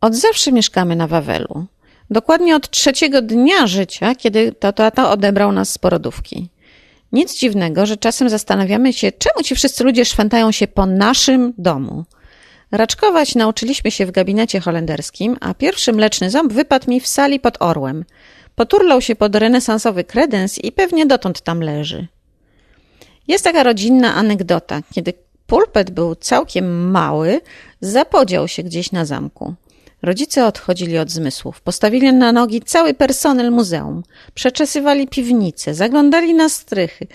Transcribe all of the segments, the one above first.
Od zawsze mieszkamy na Wawelu. Dokładnie od trzeciego dnia życia, kiedy tata odebrał nas z porodówki. Nic dziwnego, że czasem zastanawiamy się, czemu ci wszyscy ludzie szwętają się po naszym domu. Raczkować nauczyliśmy się w gabinecie holenderskim, a pierwszy mleczny ząb wypadł mi w sali pod orłem. Poturlał się pod renesansowy kredens i pewnie dotąd tam leży. Jest taka rodzinna anegdota. Kiedy pulpet był całkiem mały, zapodział się gdzieś na zamku. Rodzice odchodzili od zmysłów. Postawili na nogi cały personel muzeum. Przeczesywali piwnice, zaglądali na strychy.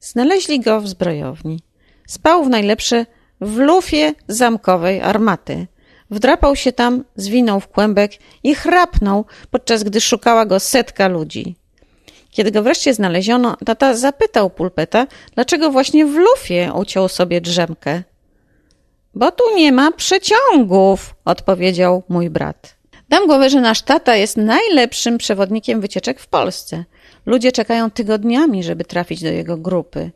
Znaleźli go w zbrojowni. Spał w najlepsze w lufie zamkowej armaty. Wdrapał się tam, zwinął w kłębek i chrapnął, podczas gdy szukała go setka ludzi. Kiedy go wreszcie znaleziono, tata zapytał pulpeta, dlaczego właśnie w lufie uciął sobie drzemkę. Bo tu nie ma przeciągów, odpowiedział mój brat. Dam głowę, że nasz tata jest najlepszym przewodnikiem wycieczek w Polsce. Ludzie czekają tygodniami, żeby trafić do jego grupy.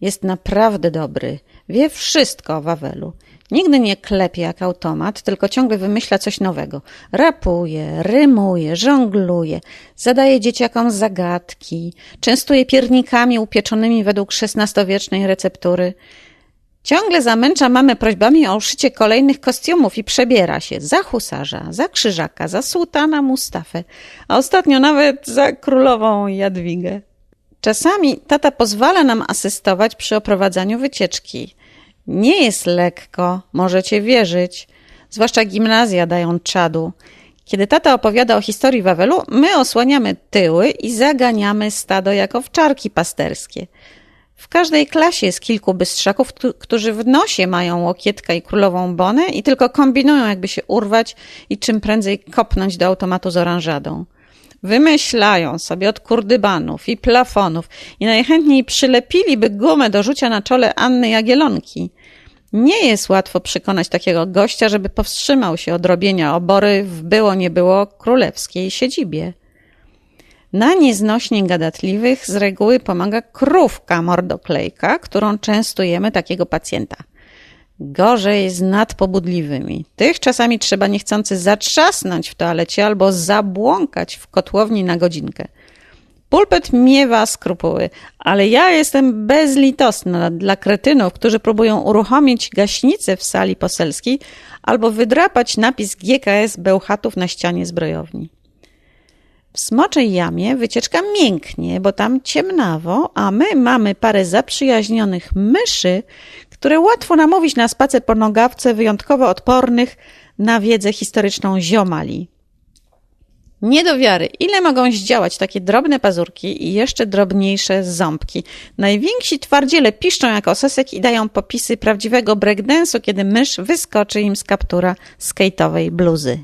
Jest naprawdę dobry. Wie wszystko o Wawelu. Nigdy nie klepie jak automat, tylko ciągle wymyśla coś nowego. Rapuje, rymuje, żongluje, zadaje dzieciakom zagadki, częstuje piernikami upieczonymi według XVI-wiecznej receptury. Ciągle zamęcza mamy prośbami o uszycie kolejnych kostiumów i przebiera się za husarza, za krzyżaka, za sułtana Mustafę, a ostatnio nawet za królową Jadwigę. Czasami tata pozwala nam asystować przy oprowadzaniu wycieczki. Nie jest lekko, możecie wierzyć. Zwłaszcza gimnazja dają czadu. Kiedy tata opowiada o historii Wawelu, my osłaniamy tyły i zaganiamy stado jak owczarki pasterskie. W każdej klasie jest kilku bystrzaków, którzy w nosie mają łokietka i królową bonę i tylko kombinują, jakby się urwać i czym prędzej kopnąć do automatu z oranżadą. Wymyślają sobie od kurdybanów i plafonów i najchętniej przylepiliby gumę do rzucia na czole Anny Jagielonki. Nie jest łatwo przekonać takiego gościa, żeby powstrzymał się od robienia obory w było nie było królewskiej siedzibie. Na nieznośnie gadatliwych z reguły pomaga krówka mordoklejka, którą częstujemy takiego pacjenta. Gorzej z nadpobudliwymi. Tych czasami trzeba niechcący zatrzasnąć w toalecie albo zabłąkać w kotłowni na godzinkę. Pulpet miewa skrupuły, ale ja jestem bezlitosna dla kretynów, którzy próbują uruchomić gaśnicę w sali poselskiej albo wydrapać napis GKS Bełchatów na ścianie zbrojowni. W Smoczej Jamie wycieczka mięknie, bo tam ciemnawo, a my mamy parę zaprzyjaźnionych myszy, które łatwo namówić na spacer po nogawce wyjątkowo odpornych na wiedzę historyczną ziomali. Nie do wiary, ile mogą zdziałać takie drobne pazurki i jeszcze drobniejsze ząbki. Najwięksi twardziele piszczą jak osesek i dają popisy prawdziwego breakdance'u, kiedy mysz wyskoczy im z kaptura skate'owej bluzy.